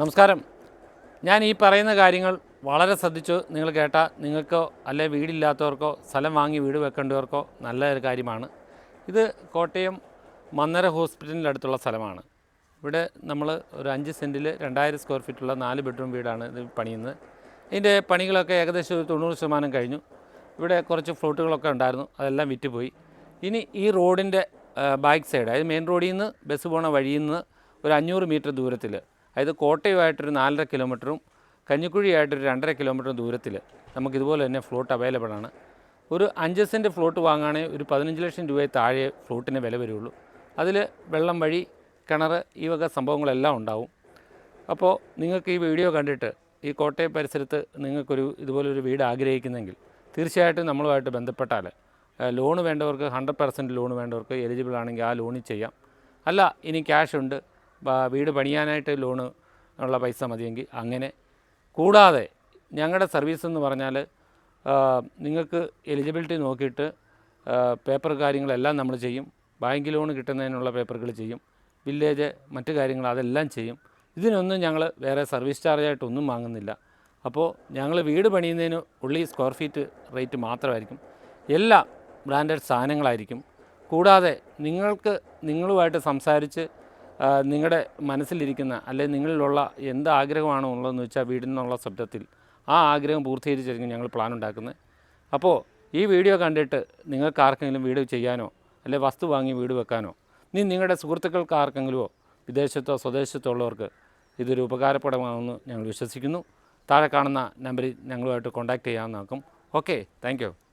നമസ്കാരം. ഞാൻ ഈ പറയുന്ന കാര്യങ്ങൾ വളരെ ശ്രദ്ധിച്ചു. നിങ്ങൾ കേട്ടാൽ നിങ്ങൾക്കോ അല്ലെ വീടില്ലാത്തവർക്കോ സ്ഥലം വാങ്ങി വീട് വെക്കേണ്ടവർക്കോ നല്ല ഒരു കാര്യമാണ്. ഇത് കോട്ടയം മന്നര ഹോസ്പിറ്റലിന്റെ അടുത്തുള്ള സ്ഥലമാണ്. ഇവിടെ നമ്മൾ ഒരു അഞ്ച് സെന്റിൽ രണ്ടായിരം സ്ക്വയർ ഫീറ്റുള്ള നാല് ബെഡ്റൂം വീടാണ് ഇത് പണിയുന്നത്. ഇതിന്റെ പണികളൊക്കെ ഏകദേശം ഒരു തൊണ്ണൂറ് ശതമാനം കഴിഞ്ഞു. ഇവിടെ കുറച്ച് ഫ്ലോട്ടുകളൊക്കെ ഉണ്ടായിരുന്നു. അതെല്ലാം വിറ്റുപോയി. ഇനി ഈ റോഡിന്റെ ബാക്ക് സൈഡ് അതായത് മെയിൻ റോഡിൽ നിന്ന് ബസ് പോണ വഴിയിൽ നിന്ന് ഒരു അഞ്ഞൂറ് മീറ്റർ ദൂരത്തിൽ അതായത് കോട്ടയമായിട്ടൊരു നാലര കിലോമീറ്ററും കഞ്ഞിക്കുഴിയായിട്ടൊരു രണ്ടര കിലോമീറ്റർ ദൂരത്തിൽ നമുക്കിതുപോലെ തന്നെ ഫ്ലോട്ട് അവൈലബിൾ ആണ്. ഒരു അഞ്ച് സെന്റ് ഫ്ലോട്ട് വാങ്ങുകയാണെങ്കിൽ ഒരു പതിനഞ്ച് ലക്ഷം രൂപയെ താഴെ ഫ്ലോട്ടിന് വില വരുള്ളൂ. അതിൽ വെള്ളം വഴി കിണർ ഈ വക സംഭവങ്ങളെല്ലാം ഉണ്ടാവും. അപ്പോൾ നിങ്ങൾക്ക് ഈ വീഡിയോ കണ്ടിട്ട് ഈ കോട്ടയം പരിസരത്ത് നിങ്ങൾക്കൊരു ഇതുപോലൊരു വീട് ആഗ്രഹിക്കുന്നെങ്കിൽ തീർച്ചയായിട്ടും നമ്മളുമായിട്ട് ബന്ധപ്പെട്ടാൽ ലോണ് വേണ്ടവർക്ക് ഹൺഡ്രഡ് പെർസെന്റ് ലോൺ വേണ്ടവർക്ക് എലിജിബിൾ ആണെങ്കിൽ ആ ലോണിൽ ചെയ്യാം. അല്ല ഇനി ക്യാഷ് ഉണ്ട്. വീട് പണിയാനായിട്ട് ലോണ് ഉള്ള പൈസ മതിയെങ്കിൽ അങ്ങനെ. കൂടാതെ ഞങ്ങളുടെ സർവീസ് എന്ന് പറഞ്ഞാൽ നിങ്ങൾക്ക് എലിജിബിലിറ്റി നോക്കിയിട്ട് പേപ്പർ കാര്യങ്ങളെല്ലാം നമ്മൾ ചെയ്യും. ബാങ്ക് ലോൺ കിട്ടുന്നതിനുള്ള പേപ്പറുകൾ ചെയ്യും. വില്ലേജ് മറ്റു കാര്യങ്ങൾ അതെല്ലാം ചെയ്യും. ഇതിനൊന്നും ഞങ്ങൾ വേറെ സർവീസ് ചാർജായിട്ടൊന്നും വാങ്ങുന്നില്ല. അപ്പോൾ ഞങ്ങൾ വീട് പണിയുന്നതിന് ഉള്ളി സ്ക്വയർ ഫീറ്റ് റേറ്റ് മാത്രമായിരിക്കും. എല്ലാ ബ്രാൻഡഡ് സാധനങ്ങളായിരിക്കും. കൂടാതെ നിങ്ങൾക്ക് നിങ്ങളുമായിട്ട് സംസാരിച്ച് നിങ്ങളുടെ മനസ്സിലിരിക്കുന്ന അല്ലെങ്കിൽ നിങ്ങളിലുള്ള എന്ത് ആഗ്രഹമാണോ ഉള്ളതെന്ന് വെച്ചാൽ വീടിനുള്ള ശബ്ദത്തിൽ ആ ആഗ്രഹം പൂർത്തീകരിച്ചായിരിക്കും ഞങ്ങൾ പ്ലാൻ ഉണ്ടാക്കുന്നത് അപ്പോൾ ഈ വീഡിയോ കണ്ടിട്ട് നിങ്ങൾക്ക് ആർക്കെങ്കിലും വീട് ചെയ്യാനോ അല്ലെ വസ്തു വാങ്ങി വീട് വെക്കാനോ നീ നിങ്ങളുടെ സുഹൃത്തുക്കൾക്ക് ആർക്കെങ്കിലുമോ വിദേശത്തോ സ്വദേശത്തോ ഉള്ളവർക്ക് ഇതൊരു ഉപകാരപ്രദമാണെന്ന് ഞങ്ങൾ വിശ്വസിക്കുന്നു. താഴെ കാണുന്ന നമ്പറിൽ ഞങ്ങളുമായിട്ട് കോൺടാക്റ്റ് ചെയ്യാമെന്നാക്കും ഓക്കെ താങ്ക്